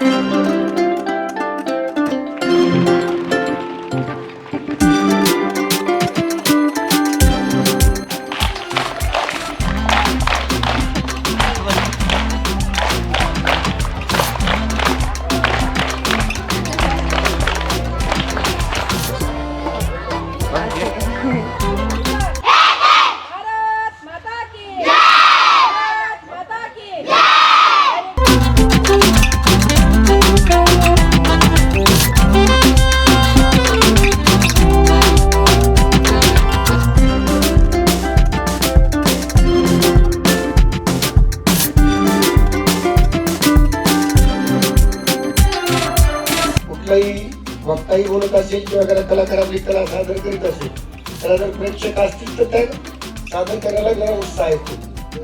भारत काही बोलत असेल किंवा एखादा कलाकार आपली कला सादर करीत असेल त्याला जर प्रेक्षक असतील तर त्या सादर करायला जरा उत्साह येतो.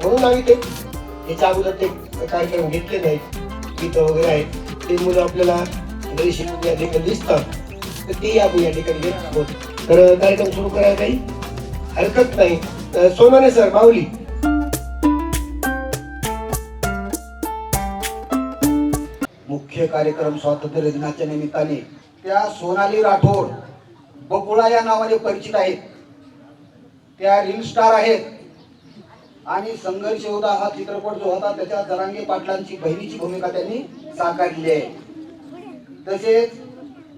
म्हणून आम्ही ते याच्या अगोदर ते कार्यक्रम घेतले नाहीत. गीतं वगैरे आहेत. ते मुलं आपल्याला घरी शिकून या ठिकाणी दिसतात. तर तेही आपण या ठिकाणी घेत आहोत. तर कार्यक्रम सुरू करायला काही हरकत नाही. सोनाने सर माऊली. मुख्य कार्यक्रम स्वातंत्र्य दिनाच्या निमित्ताने त्या सोनाली राठोड बकुळा या नावाने परिचित आहेत. त्या रील स्टार आहेत. आणि संघर्ष होता हा चित्रपट जो होता त्याच्या जरांगे पाटलांची बहिणीची भूमिका त्यांनी साकारली आहे. तसेच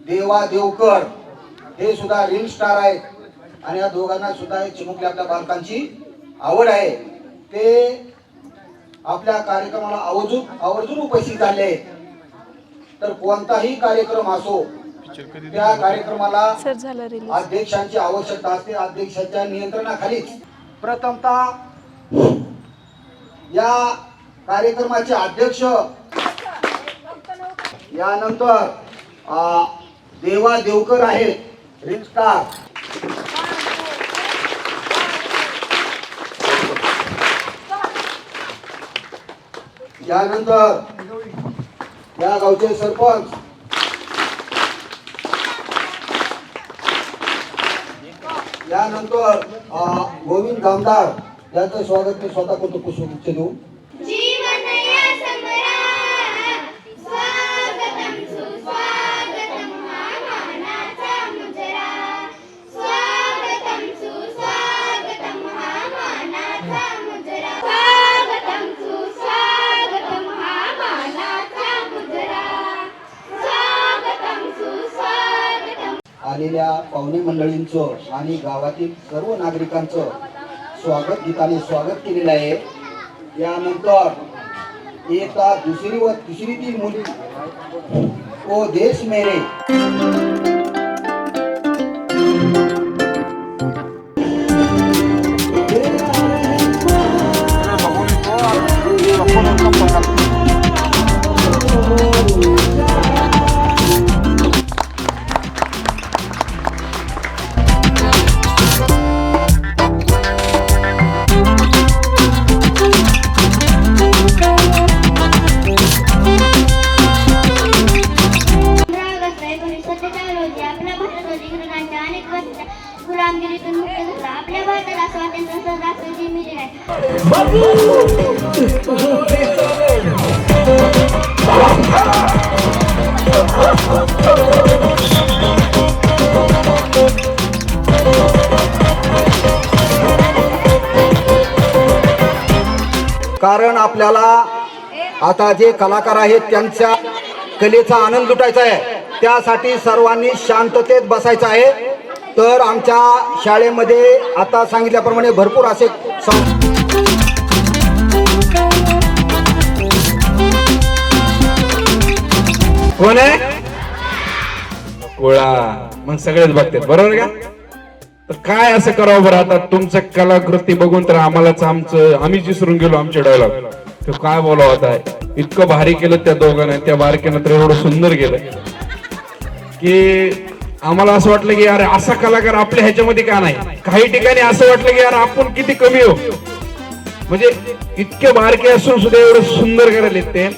देवा देवकर हे सुद्धा रील स्टार आहेत. आणि या दोघांना सुद्धा चिमुकल्या आपल्या बालकांची आवड आहे. ते आपल्या कार्यक्रमाला आवर्जून आवर्जून उपस्थित झाले तर कोणताही कार्यक्रम असो त्या कार्यक्रमाला सर झालं रिलीज अध्यक्षांची आवश्यकता असते अध्यक्षाच्या नियंत्रणाखालीच. प्रथमतः या कार्यक्रमाचे अध्यक्ष यानंतर अ, देवा देवकर आहेत रील स्टार. यानंतर या गावचे सरपंच यानंतर गोविंद दामदार याचं स्वागत मी स्वतः करतो पुष्पगुच्छ देऊन आलेल्या पाहुणे मंडळींचं आणि गावातील सर्व नागरिकांचं स्वागत गीताने स्वागत केलेलं आहे. यानंतर एका दुसरी व तिसरीतील मुली ओ देश मेरे. गुलामगिरीतून मुक्त झाला. आपल्या भारताला स्वातंत्र्य सहजासहजी मिळले कारण आपल्याला आता जे कलाकार आहेत त्यांच्या कलेचा आनंद लुटायचा आहे. त्यासाठी सर्वांनी शांततेत बसायचं आहे. तर आमच्या शाळेमध्ये आता सांगितल्याप्रमाणे भरपूर असे सं- कोण आहे? गोळा. मग सगळेच बघतात. बरोबर का? तर काय असं करावं बरं? आता तुमचं कलाकृती बघून तर आम्हालाच आमचं आम्ही विसरून गेलो आमचे डायलॉग तो काय बोलावं आता? इतकं भारी केलं त्या दोघांना त्या बारकेनं तर एवढं सुंदर केलं. की आम्हाला असं वाटलं की अरे असा कलाकार आपल्या ह्याच्यामध्ये का नाही? काही ठिकाणी असं वाटलं की यार आपण किती कमी हो म्हणजे इतके बारके असून सुद्धा एवढं सुंदर करायला येते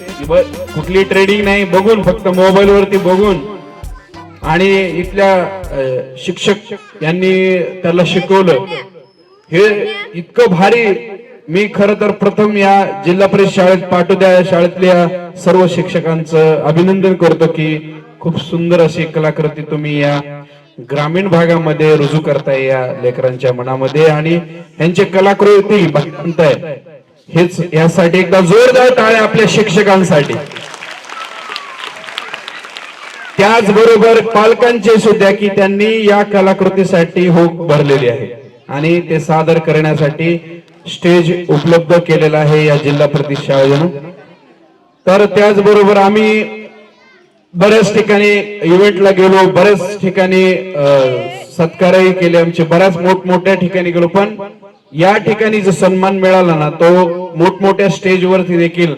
कुठली ट्रेडिंग नाही बघून फक्त मोबाईल वरती बघून. आणि इथल्या शिक्षक यांनी त्याला शिकवलं. हे इतकं भारी मी खर तर प्रथम या जिल्हा परिषद शाळेत पाठवत्या शाळेतल्या सर्व शिक्षकांचं अभिनंदन करतो की खूप सुंदर अशी कलाकृती तुम्ही या ग्रामीण भागामध्ये रुजू करताय या लेकरांच्या मनामध्ये आणि यांची कलाकृती म्हणताय हेच यासाठी एकदा जोरदार टाळ्या आपल्या शिक्षकांसाठी. त्याचबरोबर पालकांचे सुद्धा की त्यांनी या कलाकृतीसाठी होक भरलेली आहे. आणि ते सादर करण्यासाठी स्टेज उपलब्ध केलेला आहे या जिल्हा परिषद तर त्याचबरोबर आम्ही बऱ्याच ठिकाणी इव्हेंटला गेलो बऱ्याच ठिकाणी सत्कारही केले आमचे बऱ्याच मोठमोठ्या ठिकाणी गेलो. पण या ठिकाणी जो सन्मान मिळाला ना तो मोठमोठ्या स्टेजवरती देखील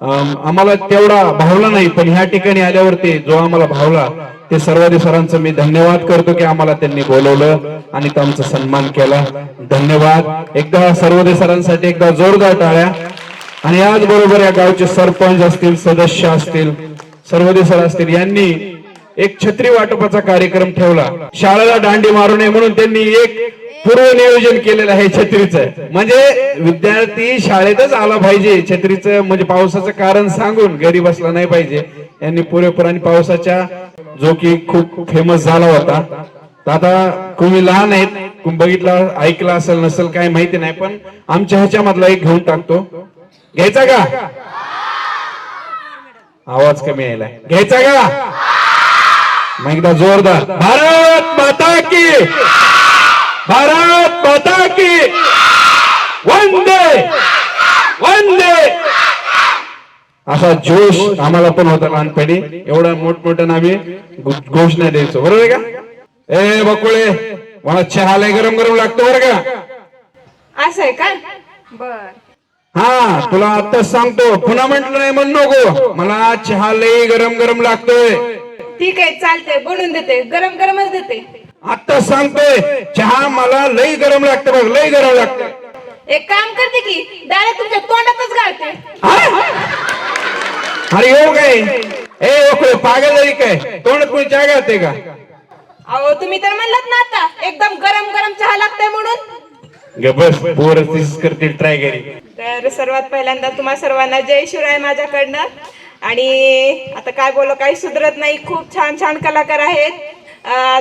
आम्हाला तेवढा भावला नाही. पण ह्या ठिकाणी आल्यावरती जो आम्हाला भावला ते सर्वाधिक सरांचं मी धन्यवाद करतो की आम्हाला त्यांनी बोलवलं आणि तो आमचा सन्मान केला. धन्यवाद. एकदा सर्वोदय सरांसाठी एकदा जोरदार टाळ्या. आणि याचबरोबर या गावचे सरपंच असतील सदस्य असतील सर्वोदय सर असतील. यांनी एक छत्री वाटपाचा कार्यक्रम ठेवला. शाळेला दांडी मारू नये म्हणून त्यांनी एक पूर्व नियोजन केलेलं आहे छत्रीचं. म्हणजे विद्यार्थी शाळेतच आला पाहिजे. छत्रीचं म्हणजे पावसाचं कारण सांगून घरी बसला नाही पाहिजे. यांनी पुरेपूर आणि पावसाच्या जो की खूप फेमस झाला होता. तर आता तुम्ही लहान आहेत बघितला बघितलं ऐकलं असेल नसेल काय माहिती नाही पण आमच्या ह्याच्यामधला एक घेऊन टाकतो. घ्यायचा का? आवाज कमी यायला. घ्यायचा का? मग एकदा जोरदार. भारत माता की! भारत माता की! वंदे! वंदे! असा जोश आम्हाला पण होता लहानपणी. एवढा मोठमोठ्यानं आम्ही घोषणा द्यायचो. बरोबर आहे का? ए बकुळे मला चहा लय गरम गरम लागतो बरं का? असं आहे का? बर. हा तुला आता सांगतो पुन्हा म्हंटल नाही म्हणू नको. मला चहा लई गरम गरम लागतोय. ठीक आहे चालतंय बनवून देते. गरम गरमच देते. आता सांगतोय चहा मला लई गरम लागतं बघ लई गरम लागतं एक काम करते की डायरेक्ट तुमच्या तोंडातच घालते हा? अरे येऊ काय? ए ओके पागल झाली काय? तोंड कोणी चहा घालते का? अहो तुम्ही तर म्हणलात ना आता एकदम गरम गरम चहा लागतंय म्हणून. ग बस पोर करतील ट्राय करी तर सर्वात पहिल्यांदा तुम्हा सर्वांना जय शिवराय माझ्याकडनं. आणि आता काय बोललो काही सुधरत नाही. खूप छान छान कलाकार आहेत.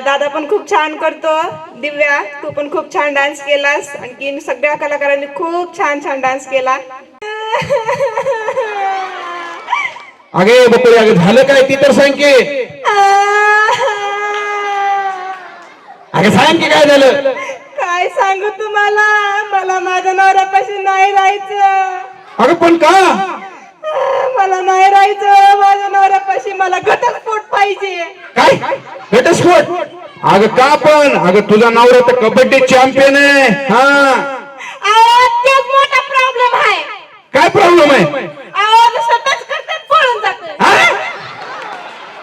दादा पण खूप छान करतो. दिव्या तू पण खूप छान डान्स केलास. आणखी सगळ्या कलाकारांनी खूप छान छान डान्स केला. अगे बकुळी अगं झालं काय ती तर सांग की. अगं सांग की काय झालं. सांगू तुम्हाला मला माझ्या नवऱ्यापाशी नाही राहायचं. अगं पण का? मला नाही राहायचं. माझ्या नवऱ्यापाशी मला घटस्फोट पाहिजे. काय? घटस्फोट? अगं का पण? अगं तुझा नवरा तर कबड्डी चॅम्पियन आहे. हा. मोठा प्रॉब्लेम आहे. काय प्रॉब्लेम आहे?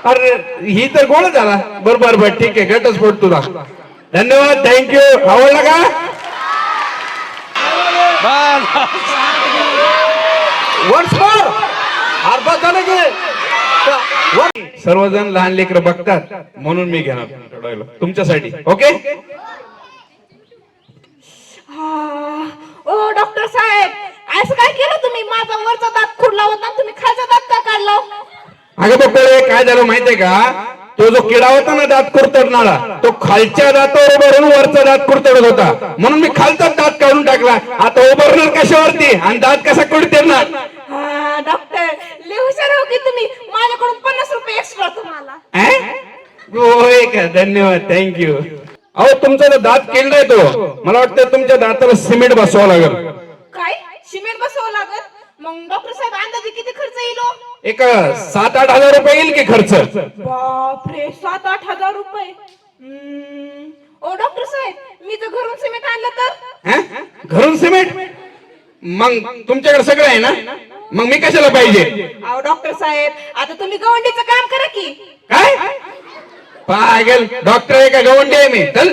अरे ही तर गोळ झाला. बर बर बर ठीक आहे घटस्फोट तुला. धन्यवाद थँक्यू आवडला का? सर्वजण लहान लेकर बघतात म्हणून मी घेणार. तुमच्यासाठी ओके ओ डॉक्टर साहेब असं काय केलं तुम्ही? माझा वरचा दात खुडला होता आणि तुम्ही खालचा दात का काढला? अगं बघ काय झालं माहितीये का? तो जो किडा होता ना दात कुरतडणारा तो खालच्या दातावर उभारून वरचा दात कुरतडत होता. म्हणून मी खालचा दात काढून टाकला. आता उभारणार कशावरती? आणि दात कसा कुरतडणार डॉक्टर लय हुशार हो की तुम्ही. माझ्याकडून पन्नास रुपये एक्स्ट्रा तुम्हाला? होय का? धन्यवाद. थँक्यू अहो तुमचा जो दात केलंय तो मला वाटतं तुमच्या दाताला सिमेंट बसवावं लागेल. काय? सिमेंट बसवावं लागत मग डॉक्टर साहेब अंदाजे किती खर्च येईल हो? एक सात आठ हजार रुपये येईल की खर्च? बापरे सात आठ हजार रुपये. हम्म. ओ डॉक्टर साहेब मी जर घरून सिमेंट आणलं तर? हं? घरून सिमेंट? मग तुमच्याकडे सगळं आहे ना? मग मी कशाला पाहिजे? अहो डॉक्टर साहेब आता तुम्ही गवंडीचं काम करा की. काय? पागल डॉक्टर आहे का गवंडी आहे मी? चल.